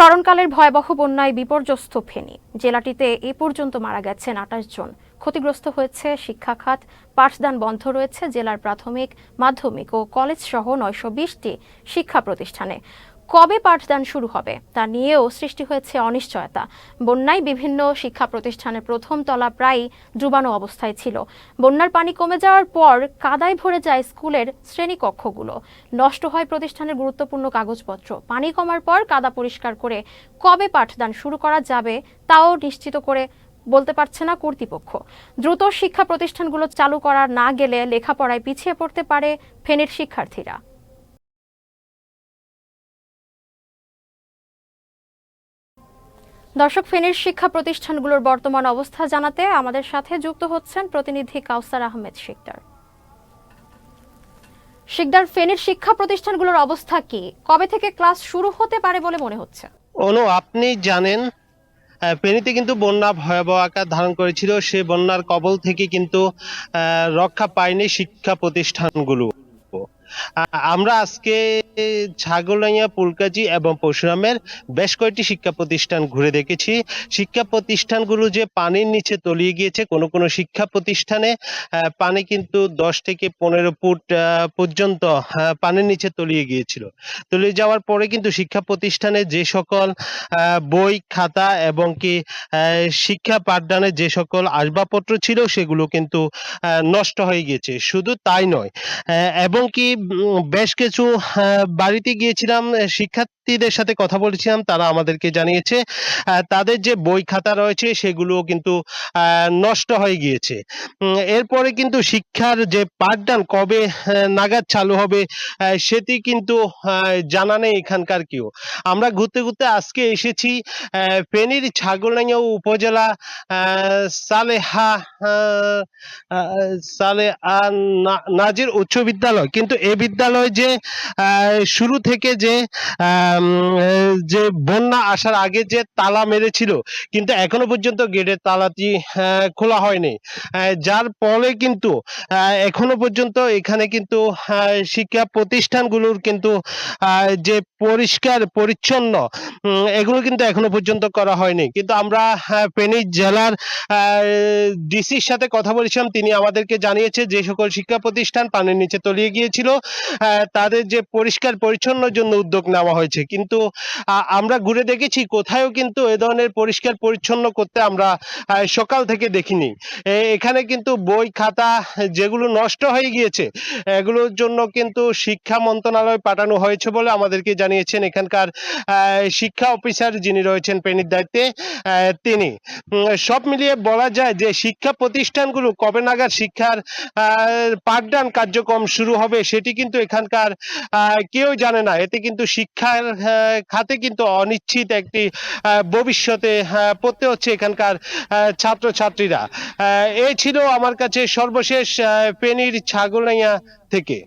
স্মরণকালের ভয়াবহ বন্যায় বিপর্যস্ত ফেনী। জেলাটিতে এ পর্যন্ত মারা গেছেন আঠাশ জন। ক্ষতিগ্রস্ত হয়েছে শিক্ষাখাত, পাঠদান বন্ধ রয়েছে জেলার প্রাথমিক, মাধ্যমিক ও কলেজ সহ নয়শো বিশটি শিক্ষা প্রতিষ্ঠানে। কবে পাঠদান শুরু হবে তা নিয়েও সৃষ্টি হয়েছে অনিশ্চয়তা। বন্যায় বিভিন্ন শিক্ষা প্রতিষ্ঠানের প্রথম তলা প্রায় ডুবানো অবস্থায় ছিল। বন্যার পানি কমে যাওয়ার পর কাদায় ভরে যায় স্কুলের শ্রেণীকক্ষগুলো। নষ্ট হয় প্রতিষ্ঠানের গুরুত্বপূর্ণ কাগজপত্র। পানি কমার পর কাদা পরিষ্কার করে কবে পাঠদান শুরু করা যাবে তাও নিশ্চিত করে বলতে পারছে না কর্তৃপক্ষ। দ্রুত শিক্ষা প্রতিষ্ঠানগুলো চালু করা না গেলে লেখাপড়ায় পিছিয়ে পড়তে পারে ফেনীর শিক্ষার্থীরা। দর্শক, ফেনীর শিক্ষা প্রতিষ্ঠানগুলোর বর্তমান অবস্থা জানাতে আমাদের সাথে যুক্ত হচ্ছেন প্রতিনিধি কাউসার আহমেদ শিকদার। শিকদার, ফেনীর শিক্ষা প্রতিষ্ঠানগুলোর অবস্থা কি? কবে থেকে ক্লাস শুরু হতে পারে বলে মনে হচ্ছে? অনু, আপনি জানেন ফেনীতে কিন্তু বন্যা ভয়াবহ আকার ধারণ করেছিল। সে বন্যার কবল থেকে কিন্তু রক্ষা পায়নি শিক্ষা প্রতিষ্ঠানগুলো। আমরা আজকে ছাগলাইয়া পুলকাজি এবং পরশুরামের বেশ কয়েকটি শিক্ষা প্রতিষ্ঠান ঘুরে দেখেছি। শিক্ষা প্রতিষ্ঠানগুলো যে পানির নিচে তলিয়ে গিয়েছে, কোনো কোনো শিক্ষা প্রতিষ্ঠানে পানি কিন্তু দশ থেকে পনেরো ফুট পর্যন্ত পানির নিচে তলিয়ে গিয়েছিল। তলিয়ে যাওয়ার পরে কিন্তু শিক্ষা প্রতিষ্ঠানে যে সকল বই, খাতা এবং কি শিক্ষা পাঠদানের যে সকল আসবাবপত্র ছিল, সেগুলো কিন্তু নষ্ট হয়ে গিয়েছে। শুধু তাই নয় এবং কি বেশ কিছু বাড়িতে গিয়েছিলাম শিক্ষার্থীদের সাথে কথা বলেছিলাম, তারা আমাদেরকে জানিয়েছে তাদের যে বই খাতা রয়েছে সেগুলো কিন্তু নষ্ট হয়ে গিয়েছে। এরপরে কিন্তু শিক্ষার যে পাঠদান, কবে নাগাদ চালু হবে সেটি কিন্তু জানা নেই এখানকার কেউ। আমরা ঘুরতে ঘুরতে আজকে এসেছি ফেনীর ছাগলনাইয়া উপজেলা সালেহা সালেহা নাজির উচ্চ বিদ্যালয়। কিন্তু এই বিদ্যালয় যে শুরু থেকে যে যে বন্যা আসার আগে যে তালা মেরেছিল, কিন্তু এখনও পর্যন্ত গেটের তালাটি খোলা হয়নি। যার ফলে কিন্তু এখনও পর্যন্ত এখানে কিন্তু শিক্ষা প্রতিষ্ঠানগুলোর কিন্তু যে পরিষ্কার, পরিচ্ছন্ন এগুলো কিন্তু এখনও পর্যন্ত করা হয়নি। কিন্তু আমরা ফেনী জেলার ডিসির সাথে কথা বলেছিলাম, তিনি আমাদেরকে জানিয়েছে যে সকল শিক্ষা প্রতিষ্ঠান পানির নিচে তলিয়ে গিয়েছিল। তাদের যে পরিষ্কার পরিচ্ছন্নর জন্য উদ্যোগ নেওয়া হয়েছে। কিন্তু আমরা ঘুরে দেখেছি কোথাও কিন্তু এ ধরনের পরিষ্কার পরিচ্ছন্ন করতে আমরা সকাল থেকে দেখিনি। এখানে কিন্তু বই, খাতা যেগুলো নষ্ট হয়ে গিয়েছে, এগুলোর জন্য কিন্তু শিক্ষা মন্ত্রণালয় পাঠানো হয়েছে বলে আমাদেরকে জানিয়েছেন এখানকার শিক্ষা অফিসার যিনি রয়েছেন পেনির দায়িত্বে তিনি। সব মিলিয়ে বলা যায় যে শিক্ষা প্রতিষ্ঠানগুলো কবে নাগাদ শিক্ষার পাঠদান কার্যক্রম শুরু হবে সেটি কিন্তু এখানকার কেউ জানে না। এতে কিন্তু শিক্ষার খাতে কিন্তু অনিশ্চিত একটি ভবিষ্যতে আহ, পড়তে হচ্ছে এখানকার ছাত্রছাত্রীরা। এই ছিল আমার কাছে সর্বশেষ ফেনীর ছাগলাইয়া থেকে।